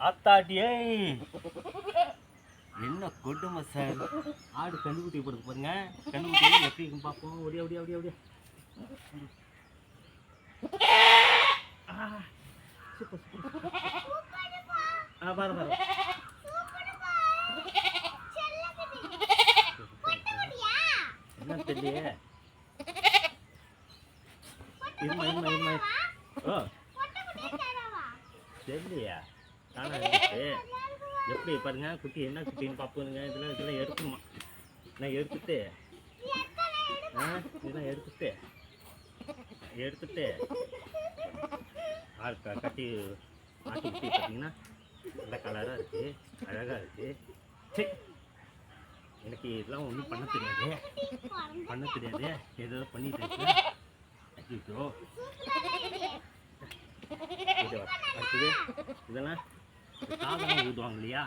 ஆத்தாடியே என்ன கொடுமை சார்? ஆடு கண்டுக்குட்டி போடுறது பாருங்க. கண்டுக்குட்டி எப்படி இருக்குன்னு பார்ப்போம். ஓடியா ஓடியா ஓடியா ஓடியா. ஆ, சூப்பர் சூப்பர். ஆ பாரு பாரு. என்ன தெரியலையே இருமா இருமா இருமா தெரியலையா. இருந்துச்சு எப்படி பாருங்க குட்டி என்ன குட்டின்னு பார்ப்போங்க. இதெல்லாம் இதெல்லாம் எடுக்கணுமா? நான் எடுத்துட்டு ஆ இதெல்லாம் எடுத்துட்டு எடுத்துட்டு ஆள் க- கட்டி ஆட்டி குட்டி பார்த்தீங்கன்னா நல்ல கலராக இருக்குது அழகாக இருக்குது எனக்கு இதெல்லாம் ஒன்றும் பண்ண தெரியாது. பண்ண தெரியாது. ஏதோ பண்ணிட்டு இருக்கு. ஐயோ. அடுத்தது இதெல்லாம் காதலம் ஊதுவாங்க இல்லையா?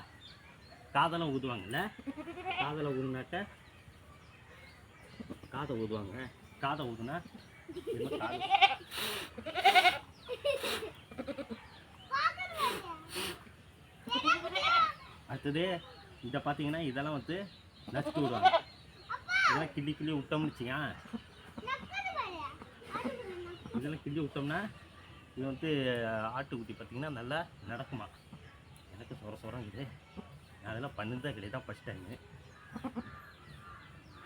காதெல்லாம் ஊதுவாங்கல்ல? காதலை ஊதுனாக்க காதை ஊதுவாங்க. காதை ஊதுனா அடுத்தது இதை பார்த்தீங்கன்னா இதெல்லாம் வந்து நச்சு விடுவாங்க. இதெல்லாம் கிள்ளி கிள்ளி விட்டோம்னு வச்சுங்க இதெல்லாம் கிள்ளி விட்டோம்னா இது வந்து ஆட்டுக்குட்டி பார்த்திங்கன்னா நல்லா நடக்குமா? எனக்கு சொர சொரம் இது. நான் அதெல்லாம் பண்ணதே கிடையாது தான் ஃபஸ்ட் டைமு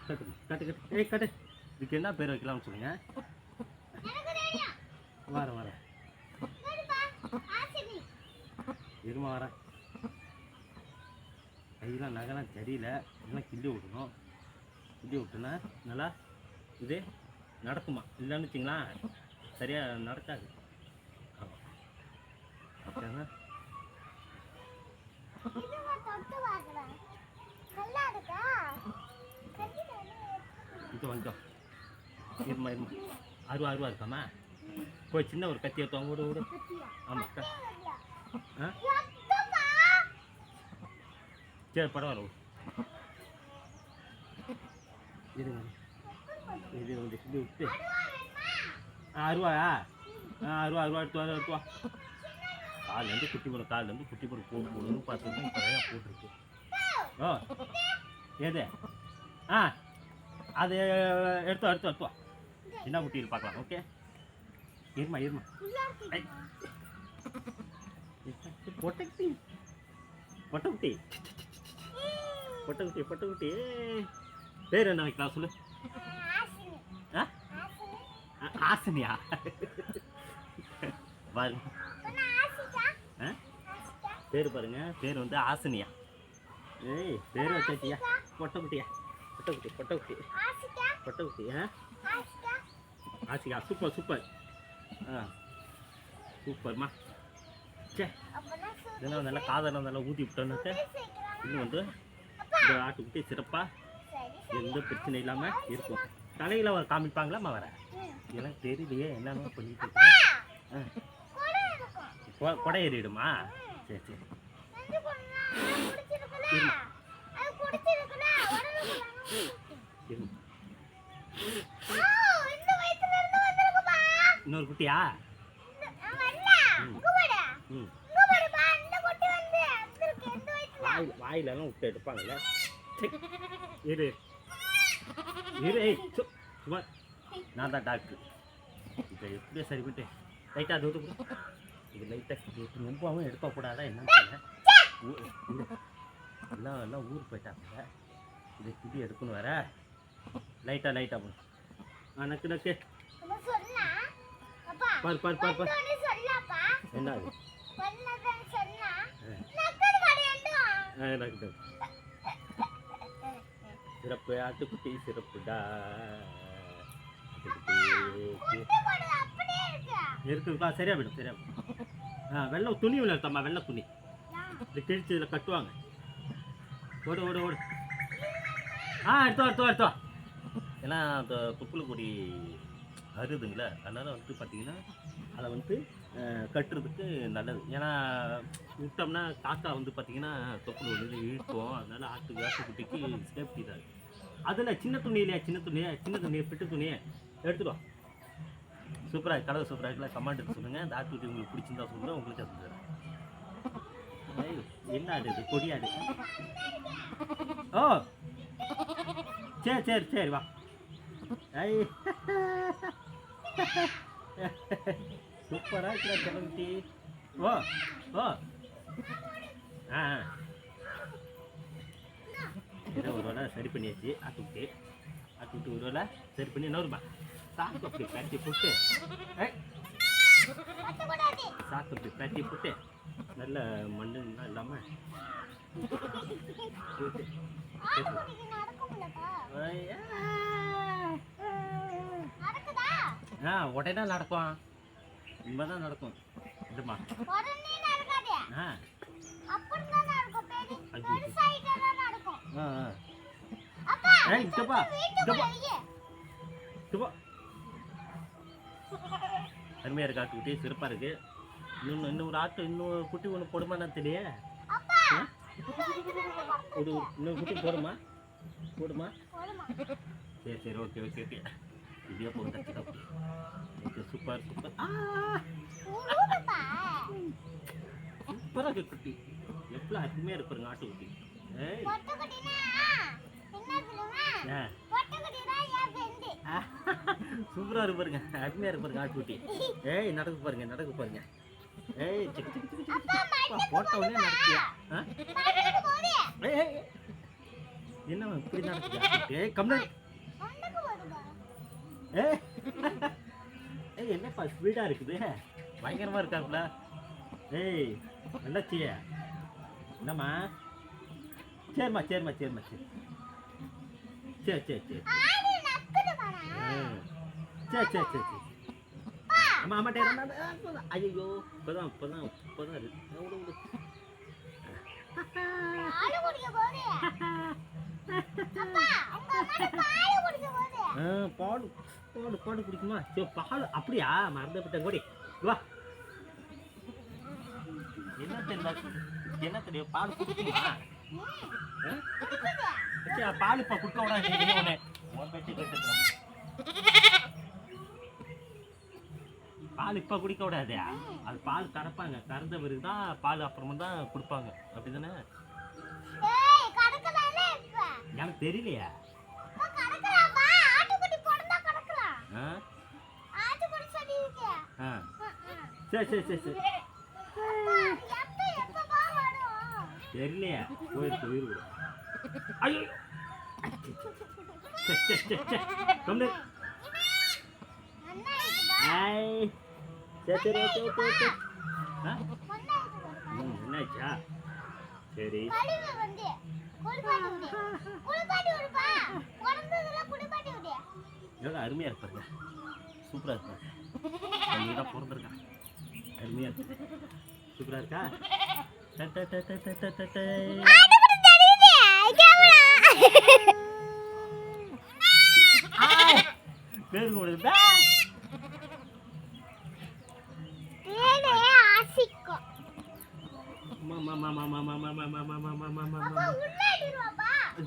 கட்டு கட்டு கட்டு. ஏய் கட்டு. இதுக்கு என்ன பேர் வைக்கலாம்னு சொல்லுங்க? வரேன் வரேன் இருமா வரேன் கையெல்லாம் நகைலாம் தெரியல. இதெல்லாம் கிள்ளி விடணும். கிள்ளி விட்டோன்னா நல்லா இது நடக்குமா? இல்லைன்னு வச்சிங்களா சரியாக நடக்காது. இது வந்துட்டோம் இருமா இருமா. அருவா அருவா இருக்காமா போய் சின்ன ஒரு கத்தி எடுத்தோம் விடு விடு. ஆமாம் ஆ? சரி பரவாயில்ல இருங்க இது வந்து இது விட்டு. ஆ அருவாயா ஆ. அருவா அருவா எடுத்து வா எடுத்து வா. கால்லேருந்து குட்டி போட கால்லேருந்து குட்டி போட போட்டு போடணும்னு பார்த்துட்டு தான் போட்டிருக்கு. ஓ எது ஆ அது எடுத்து எடுத்து எடுத்து என்ன குட்டியில் பார்க்கலாம் ஓகே இருமா இருமா. பொட்டக்குட்டி பொட்டக்குட்டி பொட்டக்குட்டி பொட்டக்குட்டி பேர் என்ன வைக்கலாம் சொல்லு ஆ ஆ- ஆசனியா பாருங்க ஆ பேர் பாருங்க பேர் வந்து ஆசனியா ஏய் பேர் வச்சாச்சியா பொட்டக்குட்டியா? பொட்டக்குட்டி பொட்டக்குட்டி. பொட்டக்குட்டி ஆ? ஆசிகா? சூப்பர் சூப்பர் ஆ சூப்பர்மா சே இதெல்லாம் நல்லா காதெல்லாம் நல்லா ஊற்றி விட்டோன்னாக்க இன்னும் வந்து இந்த ஆட்டுக்குட்டி சிறப்பாக எந்த பிரச்சனை இல்லாமல் இருக்கும். தலையில் அவர் காமிப்பாங்களாம்மா வர இதெல்லாம் தெரியலையே என்னென்ன பண்ணிட்டு இருக்கேன். கொடை ஏறிடுமா? சரி சரி. இன்னொரு குட்டியா? ம். ம் வாய் வாயிலெல்லாம் விட்டு எடுப்பாங்கல்ல. இரு. இரு சும்மா. நான் தான் டாக்டர். இப்போ எப்படியோ சரி பண்ணிட்டு லைட்டாக அது விட்டு. இது லைட்டாக ரொம்பவும் எடுக்கக்கூடாதா என்னன்னு. எல்லாம் எல்லாம் ஊருக்கு போயிட்டாங்க இது குட்டி எடுக்கணும் வேற. லைட்டாக லைட்டாக போடும் ஆ நக்கு நக்கு. பாரு பாரு பாரு பாரு. என்ன சிறப்பு ஆட்டுக்குட்டி சிறப்புடா. இருக்குப்பா சரியா போயிடும் சரியா ஆ வெள்ளை துணி ஒன்று எடுத்தம்மா வெள்ளை துணி. இது கிழிச்சு இதில் கட்டுவாங்க. ஓடு ஓடு ஓடு. ஆ எடுத்தோம் எடுத்தோம் எடுத்தோம் ஏன்னா அந்த தொப்புள் கொடி அறுதுங்களே அதனால் வந்துட்டு பார்த்தீங்கன்னா அதை வந்துட்டு கட்டுறதுக்கு நல்லது. ஏன்னா விட்டோம்னா காக்கா வந்து பார்த்தீங்கன்னா தொப்புள் வந்து இழுக்கும். அதனால் ஆட்டு ஆட்டுக்குட்டிக்கு சேஃப்டி தான். அதில் சின்ன துணி இல்லையா சின்ன துணியை சின்ன துணியை பிட்டு துணியை? எடுத்துடும் சூப்பராக கலர் சூப்பராக இருக்குல்ல கமெண்ட் சொல்லுங்கள் இந்த ஆக்டிவிட்டி உங்களுக்கு பிடிச்சிருந்தா சொல்லுங்கள் உங்களுக்கு அது தரேன் என்ன ஆடு இது கொடியாடு. ஓ. சரி சரி சரி வா. ஐ. சூப்பராக இருக்கிற கிளம்பி ஓ ஓ. ஆ ஏதோ ஒரு வேலை சரி பண்ணியாச்சு. ஆட்டுவிட்டு ஆட்டுவிட்டு ஒரு வேலை சரி பண்ணி இன்னொருமா சாப்பிட்டு அப்படி கட்டி போட்டு. ஏய், சாக்கு தட்டி போட்டு நல்ல மண்ணுலாம் இல்லாமல் ஆ உடனே நடக்கும். இனிமே தான் நடக்கும். இதுமா ஆ ஆ. ஆ அருமையாக இருக்கு? ஆட்டுக்குட்டி சிறப்பாக இருக்கு. இன்னும் ஒரு ஆட்டு இன்னும் குட்டி ஒன்று போடுமான்னு தெரியல? ஒரு இன்னொரு குட்டி போடுமா? போடுமா? சரி சரி ஓகே ஓகே ஓகே. இதே போட்டு ஓகே சூப்பர் சூப்பர். சூப்பராக இருக்கு குட்டி. எவ்வளோ அருமையாக இருப்பாருங்க ஆட்டுக்குட்டி ஏய். ஆ. சூப்பராக இருக்கு பாருங்க. அருமையாக இருக்கு பாருங்க ஆட்டுக்குட்டி ஏய் நடக்கு பாருங்க நடக்கு பாருங்க. ஏய் சிக்கு சிக்கு சிக்கு சிக்கு அப்பா போட்ட உடனே நடத்தியா ஆ? ஏய், என்னம்மா இப்படி நடக்குது? ஏய் கம்மல் ஏய். ஏய் என்னப்பா ஸ்பீடாக இருக்குது? பயங்கரமாக இருக்காப்புல ஏய் நல்லாச்சி என்னம்மா? சரிம்மா சரிம்மா சரிம்மா சரி. சரி சரி சரி. சரி சரி சரி சரி அம்மா அம்மா டேய் ஐயோ இப்போதான் இப்போதான் இப்போதான் இருக்கு விடு, விடு. பாடு பாடு பாடு குடிக்குமா? சரி பால் அப்படியா? மறந்து விட்டேன் கோடி. வா. என்ன தெரியல என்ன தெரியும்? பால் குடிக்குமா? பால் இப்போ குடுக்க விடாது பால் இப்போ குடிக்க விடாதே அது பால் கறப்பாங்க. கறந்த பிறகு தான் பால் அப்புறமா தான் கொடுப்பாங்க. அப்படி தானே எனக்கு தெரியலையா. சரி சரி சரி சரி. தெரியலையா. போயிருக்கு உயிர் ஐயோ! கொண்டு ஹாய் சரி ஓகே என்னாச்சா? சரி. எவ்வளோ அருமையாக இருப்பாங்க சூப்பராக இருப்பாங்க நீங்கள் தான் பிறந்திருக்கான் அருமையாக பேருக்கு கொடுத்தா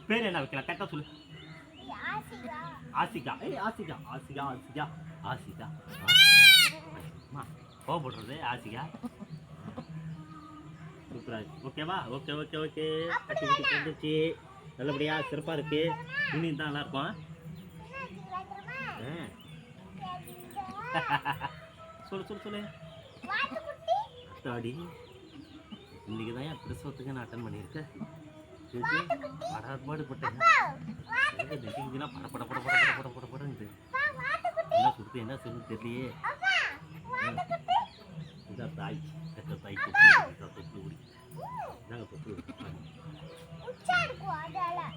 பேர் என்ன வைக்கலாம் கரெக்டா சொல்லு ஆசிகா ஏய் ஆசிகா ஆசிகா ஆசிகா ஆசிகா கோபப்படுறது ஆசிகா சூப்பராக ஓகேவா ஓகே ஓகே ஓகே ஆக்டிவிட்டி வந்துச்சு நல்லபடியாக சிறப்பாக இருக்குது இன்னும் தான் நல்லாயிருக்கும். சொல்லு சொல்லு சொல்லு. தாடி இன்றைக்கி தான் என் பிரசவத்துக்கு நான் அட்டன் பண்ணியிருக்கேன். படாபாடு பட்டேன். பட பட பட பட பட பட படன்ட்டு. என்ன கொடுத்து என்ன சொல்லு தெரியலையே. இதான் தாய். kata baik tu kita tak tahu ni. Ku adalah.